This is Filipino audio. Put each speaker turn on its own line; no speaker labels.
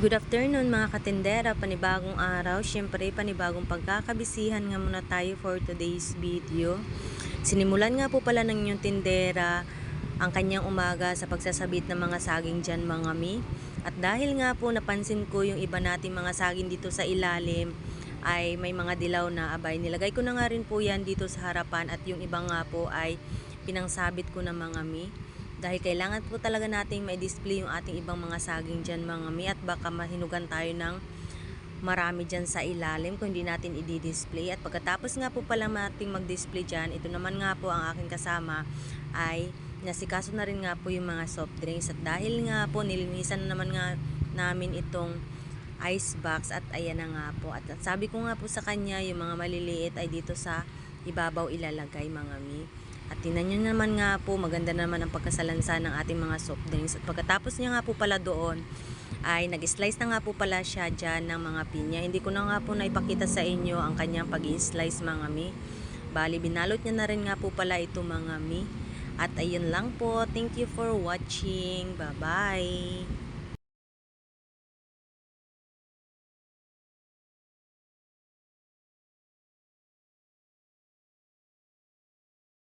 Good afternoon mga katendera, panibagong araw, syempre panibagong pagkakabisihan nga muna tayo for today's video. Sinimulan nga po pala ng inyong tindera ang kanyang umaga sa pagsasabit ng mga saging dyan mga mi. At dahil nga po napansin ko yung iba nating mga saging dito sa ilalim ay may mga dilaw na abay. Nilagay ko na nga rin po yan dito sa harapan at yung iba nga po ay pinangsabit ko na mga mi. Dahil kailangan po talaga nating may display yung ating ibang mga saging dyan mga mi at baka mahinugan tayo ng marami dyan sa ilalim kung hindi natin i-display. At pagkatapos nga po pala nating mag-display dyan, ito naman nga po ang aking kasama ay nasikaso na rin nga po yung mga soft drinks. At dahil nga po nilinisan na naman nga namin itong ice box at ayan na nga po. At sabi ko nga po sa kanya yung mga maliliit ay dito sa ibabaw ilalagay mga mi. At tingnan nyo naman nga po, maganda naman ang pagkasalansa ng ating mga soft drinks. At pagkatapos niya nga po pala doon, ay nag-slice na nga po pala siya dyan ng mga pinya. Hindi ko na nga po naipakita sa inyo ang kanyang pag-slice mga mi. Bali, binalot niya na rin nga po pala ito mga mi. At ayun lang po. Thank you for watching. Bye-bye.